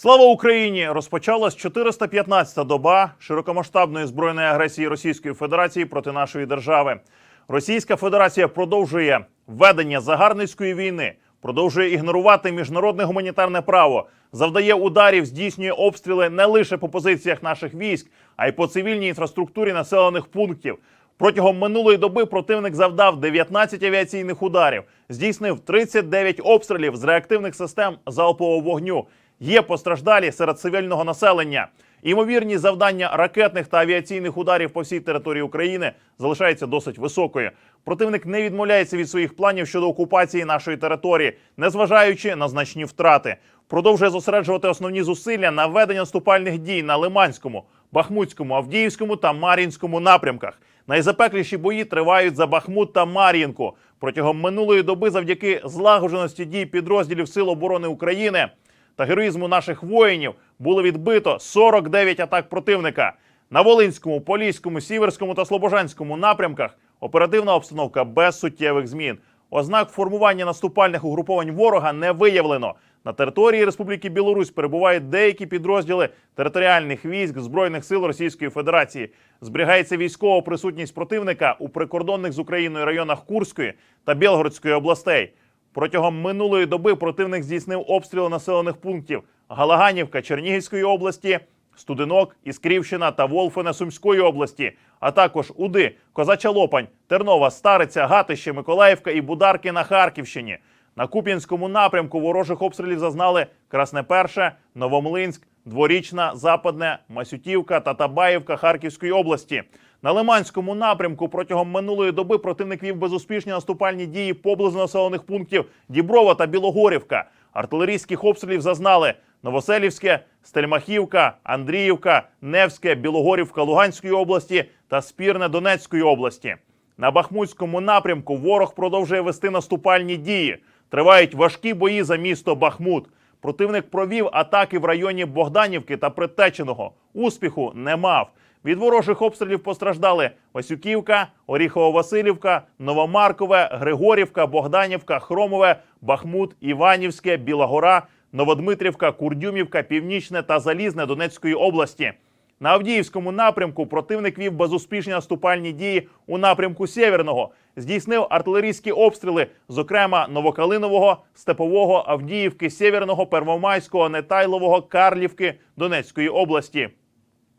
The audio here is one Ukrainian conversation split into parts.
Слава Україні! Розпочалась 415-та доба широкомасштабної збройної агресії Російської Федерації проти нашої держави. Російська Федерація продовжує ведення загарбницької війни, продовжує ігнорувати міжнародне гуманітарне право, завдає ударів, здійснює обстріли не лише по позиціях наших військ, а й по цивільній інфраструктурі населених пунктів. Протягом минулої доби противник завдав 19 авіаційних ударів, здійснив 39 обстрілів з реактивних систем залпового вогню. Є постраждалі серед цивільного населення. Імовірність завдання ракетних та авіаційних ударів по всій території України залишається досить високою. Противник не відмовляється від своїх планів щодо окупації нашої території, незважаючи на значні втрати. Продовжує зосереджувати основні зусилля на ведення наступальних дій на Лиманському, Бахмутському, Авдіївському та Мар'їнському напрямках. Найзапекліші бої тривають за Бахмут та Мар'їнку. Протягом минулої доби, завдяки злагодженості дій підрозділів Сил оборони України та героїзму наших воїнів, було відбито 49 атак противника. На Волинському, Поліському, Сіверському та Слобожанському напрямках оперативна обстановка без суттєвих змін. Ознак формування наступальних угруповань ворога не виявлено. На території Республіки Білорусь перебувають деякі підрозділи територіальних військ Збройних сил Російської Федерації. Зберігається військова присутність противника у прикордонних з Україною районах Курської та Білгородської областей. Протягом минулої доби противник здійснив обстріли населених пунктів Галаганівка Чернігівської області, Студинок, Іскрівщина та Волфине Сумської області, а також Уди, Козача Лопань, Тернова, Стариця, Гатище, Миколаївка і Бударки на Харківщині. На Куп'янському напрямку ворожих обстрілів зазнали Красне Перше, Новомлинськ, Дворічна, Западне, Масютівка та Табаївка Харківської області. На Лиманському напрямку протягом минулої доби противник вів безуспішні наступальні дії поблизу населених пунктів Діброва та Білогорівка. Артилерійських обстрілів зазнали Новоселівське, Стельмахівка, Андріївка, Невське, Білогорівка Луганської області та Спірне Донецької області. На Бахмутському напрямку ворог продовжує вести наступальні дії. Тривають важкі бої за місто Бахмут. Противник провів атаки в районі Богданівки та Притеченого. Успіху не мав. Від ворожих обстрілів постраждали Васюківка, Оріхово-Василівка, Новомаркове, Григорівка, Богданівка, Хромове, Бахмут, Іванівське, Білогора, Новодмитрівка, Курдюмівка, Північне та Залізне Донецької області. На Авдіївському напрямку противник вів безуспішні наступальні дії у напрямку Сєвєрного. Здійснив артилерійські обстріли, зокрема Новокалинового, Степового, Авдіївки, Сєвєрного, Первомайського, Нетайлового, Карлівки Донецької області.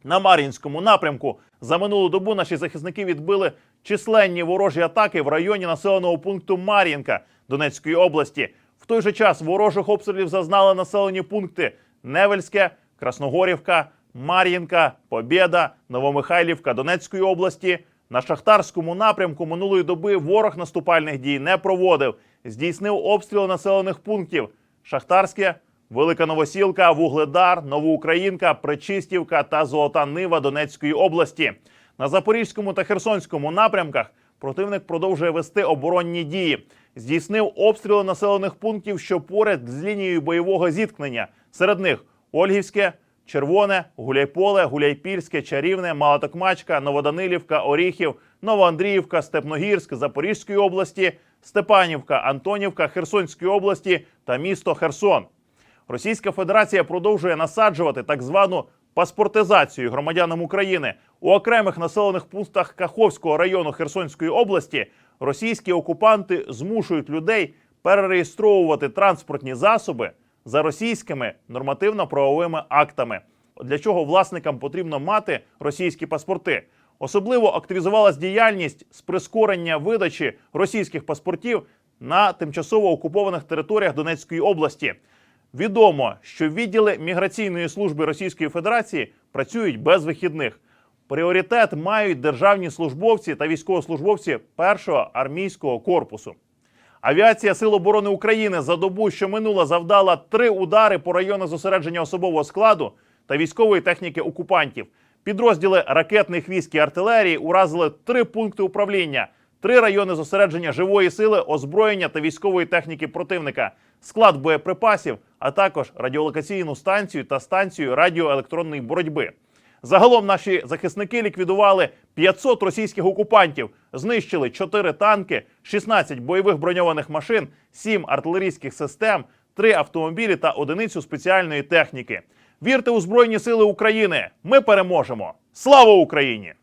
На Мар'їнському напрямку за минулу добу наші захисники відбили численні ворожі атаки в районі населеного пункту Мар'їнка Донецької області. В той же час ворожих обстрілів зазнали населені пункти Невельське, Красногорівка, Мар'їнка, Побєда, Новомихайлівка Донецької області. На шахтарському напрямку минулої доби ворог наступальних дій не проводив. Здійснив обстріли населених пунктів Шахтарське, Велика Новосілка, Вугледар, Новоукраїнка, Причистівка та Золота Нива Донецької області. На Запорізькому та Херсонському напрямках противник продовжує вести оборонні дії. Здійснив обстріли населених пунктів, що поряд з лінією бойового зіткнення. Серед них Ольгівське, Червоне, Гуляйполе, Гуляйпільське, Чарівне, Малотокмачка, Новоданилівка, Оріхів, Новоандріївка, Степногірськ Запорізької області, Степанівка, Антонівка, Херсонської області та місто Херсон. Російська Федерація продовжує насаджувати так звану паспортизацію громадянам України у окремих населених пунктах Каховського району Херсонської області. Російські окупанти змушують людей перереєстровувати транспортні засоби за російськими нормативно-правовими актами. Для чого власникам потрібно мати російські паспорти? Особливо активізувалась діяльність з прискорення видачі російських паспортів на тимчасово окупованих територіях Донецької області. Відомо, що відділи міграційної служби Російської Федерації працюють без вихідних. Пріоритет мають державні службовці та військовослужбовці першого армійського корпусу. Авіація Сил оборони України за добу, що минула, завдала три удари по районах зосередження особового складу та військової техніки окупантів. Підрозділи ракетних військ і артилерії уразили три пункти управління, три райони зосередження живої сили, озброєння та військової техніки противника, склад боєприпасів, а також радіолокаційну станцію та станцію радіоелектронної боротьби. Загалом наші захисники ліквідували 500 російських окупантів, знищили 4 танки, 16 бойових броньованих машин, 7 артилерійських систем, три автомобілі та одиницю спеціальної техніки. Вірте у Збройні Сили України! Ми переможемо! Слава Україні!